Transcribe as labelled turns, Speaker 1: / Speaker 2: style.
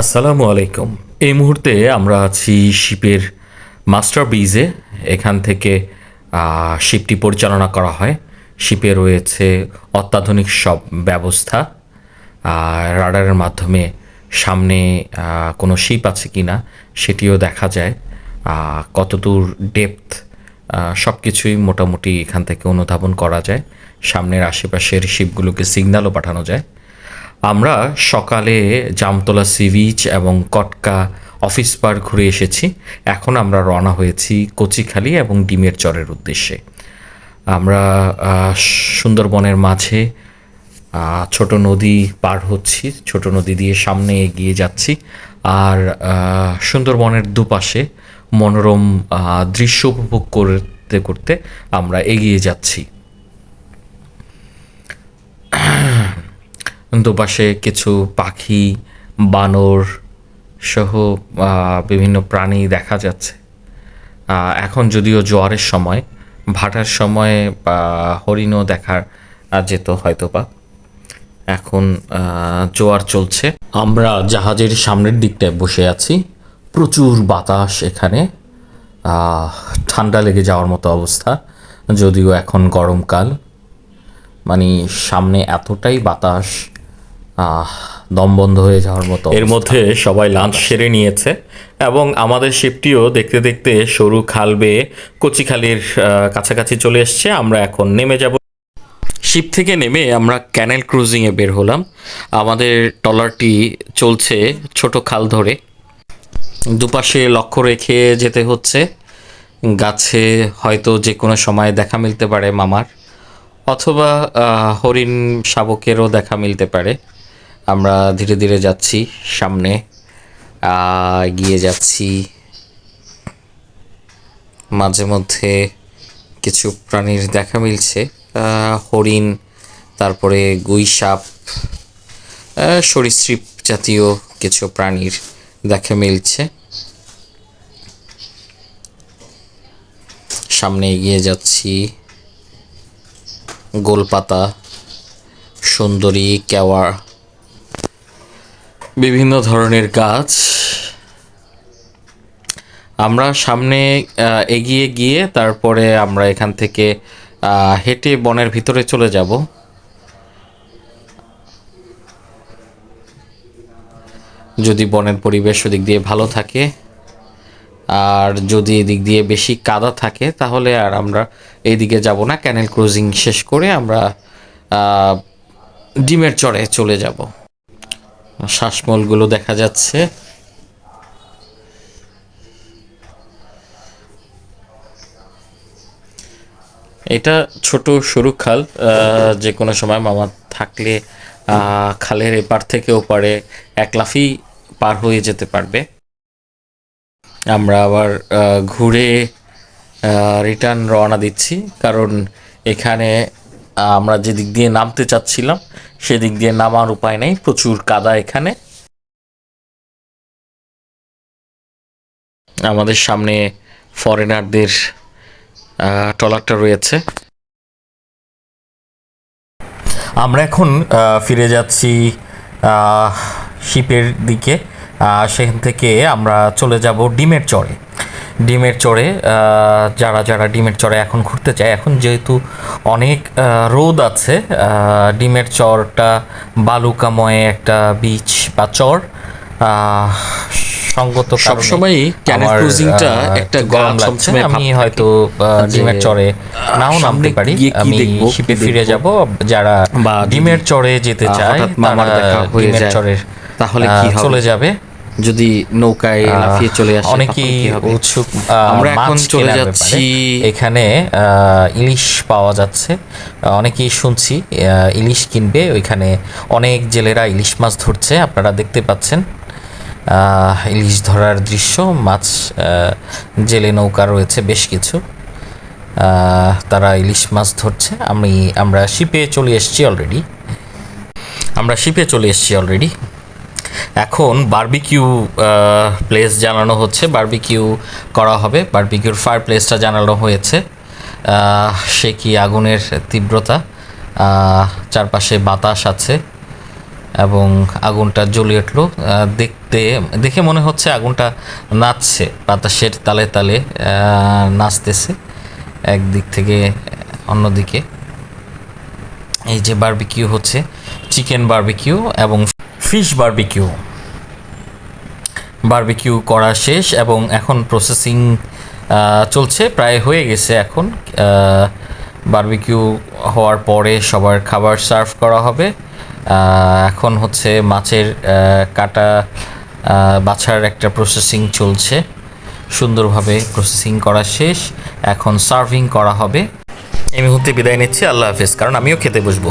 Speaker 1: আসসালামু আলাইকুম। এই মুহূর্তে আমরা আছি শিপের মাস্টার ব্রিজে এখান থেকে শিপটি পরিচালনা করা হয়। শিপে রয়েছে অত্যাধুনিক সব ব্যবস্থা। রাডারের মাধ্যমে সামনে কোনো শিপ আছে কি না সেটিও দেখা যায়। কতদূর ডেপথ সব কিছুই মোটামুটি এখান থেকে অনুধাবন করা যায়। সামনের আশেপাশের শিপগুলোকে সিগন্যালও পাঠানো যায়। আমরা সকালে জামতলা সি বিচ এবং কটকা অফিস পার্ক ঘুরে এসেছি। এখন আমরা রওনা হয়েছি কচিখালি এবং ডিমের চরের উদ্দেশ্যে। আমরা সুন্দরবনের মাঝে ছোট নদী পার হচ্ছি, ছোট নদী দিয়ে সামনে এগিয়ে যাচ্ছি। আর সুন্দরবনের দুপাশে মনোরম দৃশ্য উপভোগ করতে করতে আমরা এগিয়ে যাচ্ছি। দুপাশে কিছু পাখি, বানর সহ বিভিন্ন প্রাণী দেখা যাচ্ছে। এখন যদিও জোয়ারের সময়, ভাটার সময় হরিণও দেখার যেত হয়তো বা এখন জোয়ার চলছে। আমরা জাহাজের সামনের দিকটায় বসে আছি। প্রচুর বাতাস এখানে। ঠান্ডা লেগে যাওয়ার মতো অবস্থা। যদিও এখন গরমকাল। মানে সামনে এতটাই বাতাস দম বন্ধ হয়ে যাওয়ার মতো এর মধ্যে সবাই লাঞ্চ সেরে নিয়েছে এবং আমাদের শিপটিও দেখতে দেখতে সরু খাল বেয়ে কচিখালির কাছাকাছি চলে এসছে। আমরা এখন নেমে যাব। শিপ থেকে নেমে আমরা ক্যানেল ক্রুজিংয়ে বের হলাম। আমাদের ট্রলারটি চলছে ছোট খাল ধরে। দুপাশে লক্ষ্য রেখে যেতে হচ্ছে। গাছে হয়তো যে কোনো সময় দেখা মিলতে পারে মামার অথবা হরিণ শাবকেরও দেখা মিলতে পারে। আমরা ধীরে ধীরে যাচ্ছি সামনে এগিয়ে যাচ্ছি। মাঝে মধ্যে কিছু প্রাণীর দেখা মিলছে হরিণ, তারপরে গুই সাপ সরীসৃপ জাতীয় কিছু প্রাণীর দেখা মিলছে। সামনে এগিয়ে যাচ্ছি। গোলপাতা, সুন্দরী কেওয়া বিভিন্ন ধরনের গাছ। আমরা সামনে এগিয়ে গিয়ে তারপরে আমরা এখান থেকে হেঁটে বনের ভিতরে চলে যাব। যদি বনের পরিবেশ ওদিক দিয়ে ভালো থাকে, আর যদি এদিক দিয়ে বেশি কাদা থাকে, তাহলে আর আমরা এইদিকে যাব না। ক্যানেল ক্রুজিং শেষ করে আমরা ডিমের চড়ে চলে যাব। শ্বাসমূলগুলো দেখা যাচ্ছে। এটা ছোট সরু খাল যে কোনো সময় মামা থাকলে খালের এপার থেকে ওপারে এক লাফি পার হয়ে যেতে পারবে। আমরা আবার ঘুরে রিটার্ন রওনা দিচ্ছি, কারণ এখানে আমরা যে দিক দিয়ে নামতে চাচ্ছিলাম সেদিক দিয়ে নামার উপায় নেই, প্রচুর কাদা এখানে। আমাদের সামনে ফরেনারদের ট্রলারটা রয়েছে। আমরা এখন ফিরে যাচ্ছি শিপের দিকে। সেখান থেকে আমরা চলে যাব ডিমের চরে। ডিমের চরে আহ, যারা যারা ডিমের চরে এখন ঘুরতে চায় এখন যেহেতু অনেক রোদ আছে ডিমের চরটা বালুকাময় একটা বিচ বা চর সঙ্গত
Speaker 2: সবসময়ই ক্যানেল ক্রুজিংটা একটা
Speaker 1: গরম লাগছে। আমি হয়তো ডিমের চরে নাও নামতে পারি। আমি শিপে ফিরে যাব। যারা ডিমের চরে যেতে চায় তারা
Speaker 2: দেখা হয়ে
Speaker 1: ডিমের
Speaker 2: যায়,
Speaker 1: চরের
Speaker 2: তাহলে কি
Speaker 1: চলে যাবে।
Speaker 2: যদি নৌকায় লাফিয়ে চলে আসে
Speaker 1: অনেকেই উৎসুক
Speaker 2: আমরা এখন চলে যাচ্ছি।
Speaker 1: এখানে ইলিশ পাওয়া যাচ্ছে। অনেকেই শুনছি ইলিশ কিনবে। ওইখানে অনেক জেলেরা ইলিশ মাছ ধরছে আপনারা দেখতে পাচ্ছেন। ইলিশ ধরার দৃশ্য মাছ জেলে নৌকা রয়েছে বেশ কিছু। তারা ইলিশ মাছ ধরছে। আমি আমরা শিপে চলে এসেছি অলরেডি। আমরা শিপে চলে এসেছি অলরেডি। এখন বার্বিকিউ প্লেস জানানো হচ্ছে, বার্বিকিউ করা হবে, বার্বিকিউর ফায়ার প্লেসটা জানানো হয়েছে। সে কি আগুনের তীব্রতা? চারপাশে বাতাস আছে এবং আগুনটা জ্বলে উঠল। দেখতে, দেখে মনে হচ্ছে আগুনটা নাচছে, বাতাসের তালে তালে নাচতেছে একদিক থেকে অন্যদিকে। এই যে বার্বিকিউ হচ্ছে, চিকেন বার্বিকিউ এবং ফিশ বারবিকিউ। বারবিকিউ করা শেষ এবং এখন প্রসেসিং চলছে, প্রায় হয়ে গেছে এখন। বারবিকিউ হওয়ার পরে সবার খাবার সার্ভ করা হবে। এখন হচ্ছে মাছের কাটা বাছার একটা প্রসেসিং চলছে। সুন্দরভাবে প্রসেসিং করা শেষ, এখন সার্ভিং করা হবে। এই মুহূর্তে বিদায় নিচ্ছি, আল্লাহ হাফেজ, কারণ আমিও খেতে বসবো।